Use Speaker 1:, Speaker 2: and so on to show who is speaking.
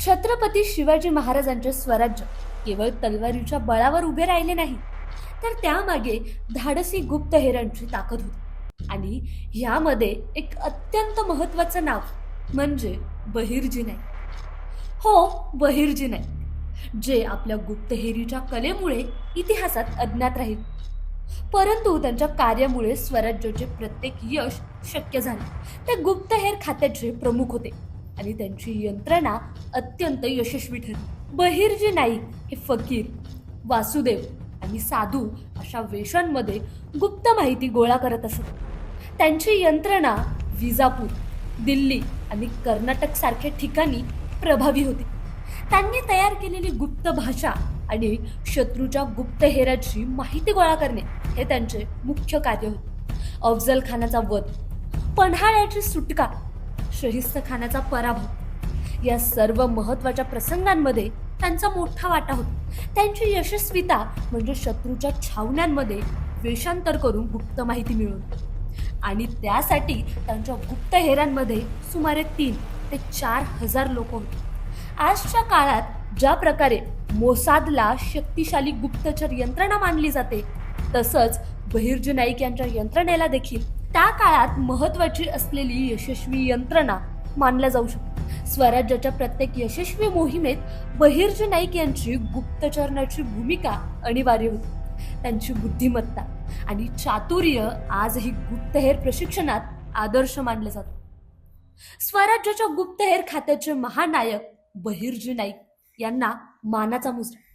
Speaker 1: छत्रपती शिवाजी महाराजांचे स्वराज्य केवळ तलवारीच्या बळावर उभे राहिले नाही तर त्यामागे धाडसी गुप्तहेरांची ताकद होती. आणि यामध्ये एक अत्यंत महत्वाचं नाव म्हणजे बहिर्जी नाईक हो बहिर्जी नाईक जे आपल्या गुप्तहेरीच्या कलेमुळे इतिहासात अज्ञात राहील. परंतु त्यांच्या कार्यामुळे स्वराज्याचे प्रत्येक यश शक्य झाले. ते गुप्तहेर खात्याचे प्रमुख होते. आणि त्यांची यंत्रणा अत्यंत यशस्वी ठरली. बहिर्जी नाईक हे फकीर वासुदेव आणि साधू अशा वेशांमध्ये गुप्त माहिती गोळा करत असत. त्यांची यंत्रणा विजापूर दिल्ली आणि कर्नाटक सारख्या ठिकाणी प्रभावी होती. त्यांनी तयार केलेली गुप्त भाषा आणि शत्रूच्या गुप्तहेराची माहिती गोळा करणे हे त्यांचे मुख्य कार्य होते. अफजल खानाचा वध पन्हाळ्याची सुटका शहिस्त खानाचा पराभव. या सर्व महत्त्वाच्या प्रसंगांमध्ये त्यांचा मोठा वाटा होता. त्यांची यशस्वीता म्हणजे शत्रूच्या छावण्यांमध्ये वेषांतर करून गुप्त माहिती मिळवणे. आणि त्यासाठी त्यांच्या गुप्तहेरांमध्ये सुमारे तीन ते चार हजार लोक होते. आजच्या काळात ज्या प्रकारे मोसादला शक्तिशाली गुप्तचर यंत्रणा मानली जाते तसंच बहिर्जी नाईक यांच्या यंत्रणेला देखील त्या काळात महत्वाची असलेली यशस्वी यंत्रणा मानल्या जाऊ शकते. स्वराज्याच्या प्रत्येक यशस्वी मोहिमेत बहिर्जी नाईक यांची गुप्तचरणाची भूमिका अनिवार्य होती. त्यांची बुद्धिमत्ता आणि चातुर्य आजही गुप्तहेर प्रशिक्षणात आदर्श मानले जातात स्वराज्याच्या गुप्तहेर खात्याचे महानायक बहिर्जी नाईक यांना मानाचा मुजरा.